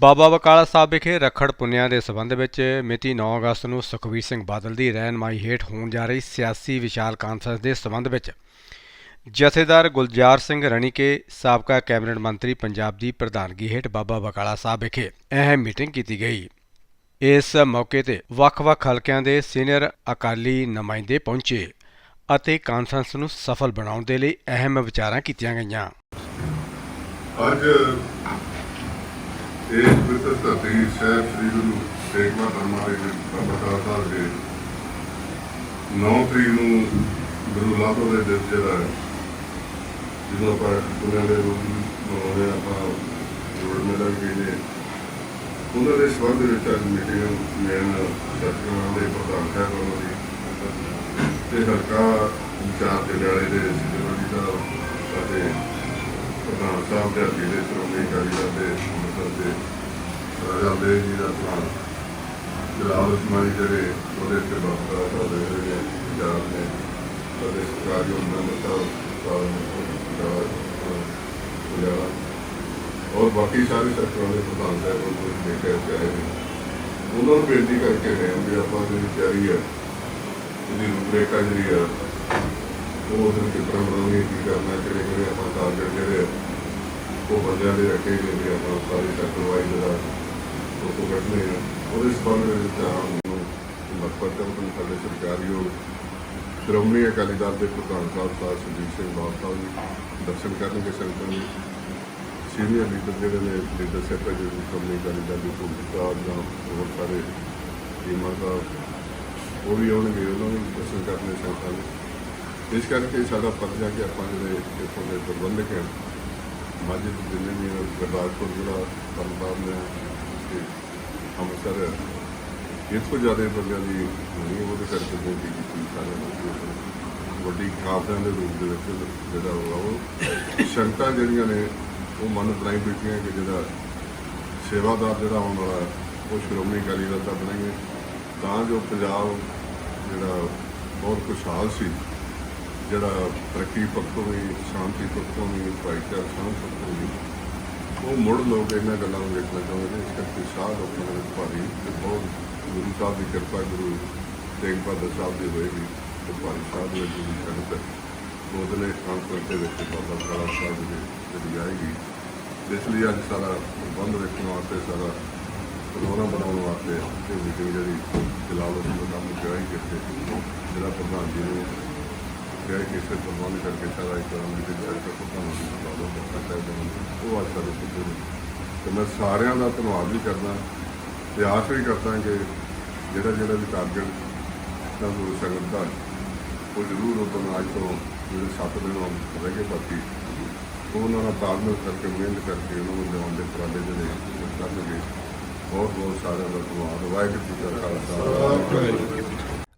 ਬਾਬਾ ਬਕਾਲਾ ਸਾਹਿਬ ਵਿਖੇ ਰਖੜ ਪੁੰਨਿਆਂ ਦੇ ਸਬੰਧ ਵਿੱਚ ਮਿਤੀ 9 ਅਗਸਤ ਨੂੰ ਸੁਖਬੀਰ ਸਿੰਘ ਬਾਦਲ ਦੀ ਰਹਿਨਮਾਈ ਹੇਠ ਹੋਣ ਜਾ ਰਹੀ ਸਿਆਸੀ ਵਿਸ਼ਾਲ ਕਾਨਫਰੰਸ ਦੇ ਸਬੰਧ ਵਿੱਚ ਜਥੇਦਾਰ ਗੁਲਜ਼ਾਰ ਸਿੰਘ ਰਣੀਕੇ, ਸਾਬਕਾ ਕੈਬਨਿਟ ਮੰਤਰੀ ਪੰਜਾਬ ਦੀ ਪ੍ਰਧਾਨਗੀ ਹੇਠ ਬਾਬਾ ਬਕਾਲਾ ਸਾਹਿਬ ਵਿਖੇ ਅਹਿਮ ਮੀਟਿੰਗ ਕੀਤੀ ਗਈ। ਇਸ ਮੌਕੇ ਤੇ ਵੱਖ-ਵੱਖ ਹਲਕਿਆਂ ਦੇ ਸੀਨੀਅਰ ਅਕਾਲੀ ਨੁਮਾਇੰਦੇ ਪਹੁੰਚੇ ਅਤੇ ਕਾਨਫਰੰਸ ਨੂੰ ਸਫਲ ਬਣਾਉਣ ਦੇ ਲਈ ਅਹਿਮ ਵਿਚਾਰਾਂ ਕੀਤੀਆਂ ਗਈਆਂ। ਅੱਜ ਇਹ ਪਵਿੱਤਰ ਧਰਤੀ ਸਾਹਿਬ ਸ੍ਰੀ ਗੁਰੂ ਤੇਗ ਬਹਾਦਰ ਮਹਾਰਾਜ ਜੀ ਬਾਬਾ ਸਾਹਿਬ ਦੇ 9 ਤਰੀਕ ਨੂੰ ਗੁਰੂ ਲਾਹੋ ਦੇ ਦਿਨ ਜਿਹੜਾ ਹੈ, ਜਦੋਂ ਆਪਾਂ ਦੁਨੀਆ ਦੇ ਰੂਪ ਮਨਾਉਂਦੇ ਆਪਾਂ ਜੋੜ ਮੇਲਾ ਕਹਿੰਦੇ ਉਹਨਾਂ ਦੇ ਸਬੰਧ ਵਿੱਚ ਅੱਜ ਮੀਟਿੰਗ ਮੇਨ ਸਤਿਗੁਰਾਂ ਦੇ ਪ੍ਰਧਾਨ ਸਾਹਿਬ ਉਹਨਾਂ ਦੀ। ਤੇ ਹਲਕਾ ਵਿਚਾਰ ਦੇ ਨਾਲੇ ਦੇ ਸਿੱਧੂ ਜੀ ਦਾ ਅਤੇ ਪ੍ਰਧਾਨ ਸਾਹਿਬ ਦੇ ਅਧੀਨੇ ਸ਼੍ਰੋਮਣੀ ਅਕਾਲੀ ਦਲ ਦੇ ਅੰਮ੍ਰਿਤਸਰ ਰਾਜਾ ਦੇ ਜੀ ਦਾ ਪ੍ਰਧਾਨ ਜਲਾਲ ਉਸਮਾਨੀ ਜਿਹੜੇ ਉਹਦੇ ਤੇ ਬਾਬਾ ਸਾਹਿਬ ਜਿਹੜੇ ਪੰਜਾਬ ਨੇ ਅਤੇ ਸਰਕਾਰੀ ਉਹਨਾਂ ਸਾਹਿਬ ਸਾਹਿਬ ਔਰ ਬਾਕੀ ਸਾਰੇ ਸੈਕਟਰਾਂ ਦੇ ਪ੍ਰਧਾਨ ਸਾਹਿਬ ਨੂੰ ਦੇ ਕੇ ਆਏ ਨੇ। ਉਹਨਾਂ ਨੂੰ ਬੇਨਤੀ ਕਰਕੇ ਗਏ ਵੀ ਆਪਾਂ ਜਿਹੜੀ ਤਿਆਰੀ ਹੈ ਇਹਦੀ ਰੂਪਰੇਖਾ ਜਿਹੜੀ ਆ ਉਹ ਉਹਨੂੰ ਕਿਸ ਤਰ੍ਹਾਂ ਬਣਾਉਣੀ ਕੀ ਕਰਨਾ ਕਿਹੜੇ ਕਿਹੜੇ ਆਪਾਂ ਟਾਰਗੇਟ ਜਿਹੜੇ ਉਹ ਬੰਦਿਆਂ ਦੇ ਰੱਖੇ ਗਏ ਨੇ ਆਪਾਂ ਸਾਰੇ ਸੈਕਟਰ ਵਾਈਜ਼ ਜਿਹੜਾ ਉਹ ਤੋਂ ਕੱਢਨੇ ਆ ਉਹਦੇ ਸੰਬੰਧ ਦੇ ਵਿੱਚ ਆਮ ਨੂੰ ਮਤਪਰ ਕਰਨ ਸਾਡੇ ਸਰਕਾਰੀਓ ਸ਼੍ਰੋਮਣੀ ਅਕਾਲੀ ਦਲ ਦੇ ਪ੍ਰਧਾਨ ਸਾਹਿਬ ਸਾਹਿਬ ਸੁਜੀਤ ਸਿੰਘ ਬਾਦ ਸਾਹਿਬ ਜੀ ਦਰਸ਼ਨ ਕਰਨਗੇ ਸੰਗਤਾਂ ਨੂੰ। ਸੀਨੀਅਰ ਲੀਡਰ ਜਿਹੜੇ ਨੇ ਲੀਡਰਸ਼ਿਪ ਹੈ ਜਿਹੜੀ ਸ਼੍ਰੋਮਣੀ ਅਕਾਲੀ ਦਲ ਦੀ ਭੂਮਿਕਾ ਜਾਂ ਹੋਰ ਸਾਰੇ ਟੀਮਾਂ ਦਾ, ਉਹ ਵੀ ਆਉਣਗੇ, ਉਹਨਾਂ ਨੂੰ ਦਰਸ਼ਨ ਕਰਨੇ ਸੰਗਤਾਂ ਨੂੰ। ਇਸ ਕਰਕੇ ਸਾਡਾ ਫਰਜ਼ ਹੈ ਕਿ ਆਪਾਂ ਜਿਹੜੇ ਇੱਥੋਂ ਦੇ ਪ੍ਰਬੰਧਕ ਹਨ ਮਾਝੇ ਦੇ ਜਿੰਨੇ ਗੁਰਦਾਸਪੁਰ ਜ਼ਿਲ੍ਹਾ ਤਰਨਤਾਰਨ ਨੇ ਤੇ ਅੰਮ੍ਰਿਤਸਰ ਹੈ, ਤੋਂ ਜ਼ਿਆਦਾ ਬੰਦਿਆਂ ਦੀ ਨਹੀਂ ਉਹਦੇ ਕਰਕੇ ਬੇਨਤੀ ਕੀਤੀ ਸਾਰਿਆਂ ਨੂੰ। ਵੱਡੀ ਕਾਫਲਿਆਂ ਦੇ ਰੂਪ ਦੇ ਵਿੱਚ ਜਿਹੜਾ ਹੋਗਾ ਉਹ ਸ਼ੰਕਾ ਜਿਹੜੀਆਂ ਨੇ ਉਹ ਮਨ ਬਣਾਈ ਬੈਠੀਆਂ ਕਿ ਜਿਹੜਾ ਸੇਵਾਦਾਰ ਜਿਹੜਾ ਆਉਣ ਵਾਲਾ ਉਹ ਸ਼੍ਰੋਮਣੀ ਅਕਾਲੀ ਦਲ ਦਾ ਬਣਾਈਏ। ਤਾਂ ਜੋ ਪੰਜਾਬ ਜਿਹੜਾ ਬਹੁਤ ਖੁਸ਼ਹਾਲ ਸੀ ਜਿਹੜਾ ਤਰੱਕੀ ਪੱਖੋਂ ਵੀ, ਸ਼ਾਂਤੀ ਪੱਖੋਂ ਵੀ ਭਾਈਚਾਰਾ ਸਾਂਝ ਪੱਖੋਂ ਵੀ, ਉਹ ਮੁੜ ਲੋਕ ਇਹਨਾਂ ਗੱਲਾਂ ਨੂੰ ਵੇਖਣਾ ਚਾਹੁੰਦੇ ਨੇ। ਇਸ ਕਰਕੇ ਸਾਹ ਲੋਕਾਂ ਦੇ ਵਿੱਚ ਭਾਰੀ ਤੇ ਬਹੁਤ ਗੁਰੂ ਸਾਹਿਬ ਦੀ ਕਿਰਪਾ, ਗੁਰੂ ਤੇਗ ਬਹਾਦਰ ਸਾਹਿਬ ਦੀ ਹੋਏਗੀ ਤੇ ਭਾਰੀ ਸਾਹਿਬ ਦੇ ਵਿੱਚ ਵੀ ਸੰਗਤ ਉਹਦੇ ਕਾਨਫਰੰਸ ਦੇ ਵਿੱਚ ਬਾਬਾ ਕਾਲਾ ਸਾਹਿਬ ਦੀ ਜਿਹੜੀ ਆਏਗੀ। ਇਸ ਲਈ ਅੱਜ ਸਾਰਾ ਪ੍ਰਬੰਧ ਰੱਖਣ ਵਾਸਤੇ, ਸਾਰਾ ਪ੍ਰੋਗਰਾਮ ਬਣਾਉਣ ਵਾਸਤੇ ਇਹ ਮੀਟਿੰਗ ਜਿਹੜੀ ਜਲਾਲ ਉਸ ਦਾ ਕੰਮ ਜਾਈ ਕਿਤੇ ਜਿਹੜਾ ਪ੍ਰਧਾਨ ਜੀ ਨੇ ਕਿਹਾ ਕਿ ਇਸੇ ਪ੍ਰਬੰਧ ਕਰਕੇ ਸਾਰਾ ਇੱਕ ਤਰ੍ਹਾਂ ਮੀਟਿੰਗ ਕਰਕੇ ਪ੍ਰਧਾਨ ਜੀ ਦਾ ਬਾਬਾ ਉਹ ਅੱਜ ਸਾਡੇ ਪੁੱਜੇ ਤੇ ਮੈਂ ਸਾਰਿਆਂ ਦਾ ਧੰਨਵਾਦ ਵੀ ਕਰਦਾ ਤੇ ਆਸ ਵੀ ਕਰਦਾ ਕਿ ਜਿਹੜਾ ਜਿਹੜਾ ਵੀ ਟਾਰਗੇਟ ਸਾਨੂੰ ਸੰਗਤ ਦਾ, ਉਹ ਜ਼ਰੂਰ ਉਹ ਤੋਂ ਅੱਜ ਤੋਂ ਜਿਹੜੇ ਸੱਤ ਦਿਨ ਰਹਿ ਗਏ ਬਾਕੀ ਉਹਨਾਂ ਨਾਲ ਤਾਲਮੇਲ ਕਰਕੇ, ਮਿਹਨਤ ਕਰਕੇ ਉਹਨਾਂ ਨੂੰ ਲਿਆਉਣ ਦੇ ਉਪਰਾਲੇ ਜਿਹੜੇ ਕਰਨਗੇ। ਬਹੁਤ ਬਹੁਤ ਸਾਰਿਆਂ ਦਾ ਧੰਨਵਾਦ। ਵਾਹਿਗੁਰੂ ਜੀ ਕਾ ਖਾਲਸਾ।